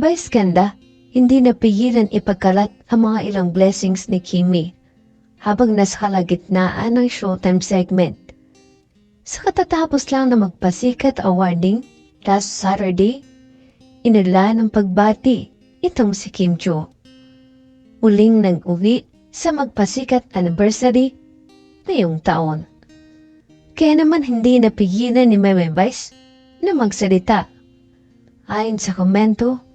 Vice ganda, hindi napigilan ipagkalat ang mga ilang blessings ni Kimi habang nasa kalagitnaan ng showtime segment. Sa katatapos lang na magpasikat awarding last Saturday, inala ng pagbati itong si Kim Cho. Muling nag-uwi sa magpasikat anniversary ngayong taon. Kaya naman hindi napigilan ni Meme Vice na magsalita. Ayon sa komento,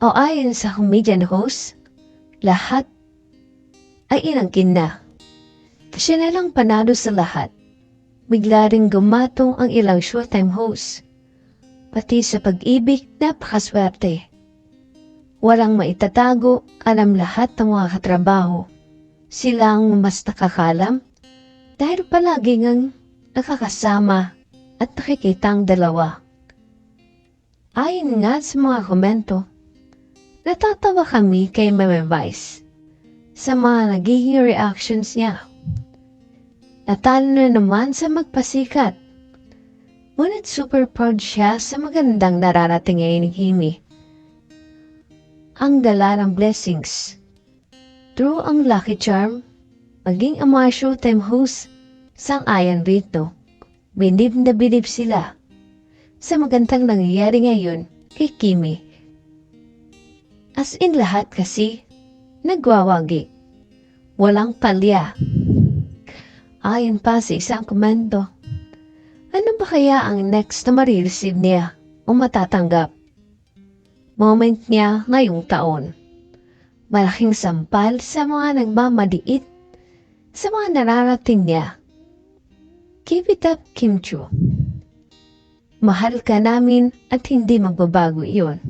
o ayon sa comedian host, lahat ay inangkin na. Siya na lang panalo sa lahat. Bigla ring gumatong ang ilang showtime host. Pati sa pag-ibig, napakaswerte. Walang maitatago, alam lahat ng mga katrabaho. Sila ang mas nakakalam dahil palagi ngang nakakasama at nakikita ang dalawa. Ayon nga sa mga komento, natatawa kami kay Meme Vice sa mga nagiging reactions niya. Natalo na naman sa magpasikat. Ngunit super proud siya sa magandang nararating ngayon ni Kimi. Ang dala ng blessings. Through ang lucky charm, maging ang mga showtime host, sang-ayan rito. Bilib na bilib sila sa magandang nangyayari ngayon kay Kimi. As in lahat kasi, nagwawagi. Walang palya. Ayon pa sa isang komento, ano ba kaya ang next na marireceive niya o matatanggap? Moment niya ngayong taon. Malaking sampal sa mga nagmamaliit sa mga nararating niya. Keep it up, Kim Chu. Mahal ka namin at hindi magbabago iyon.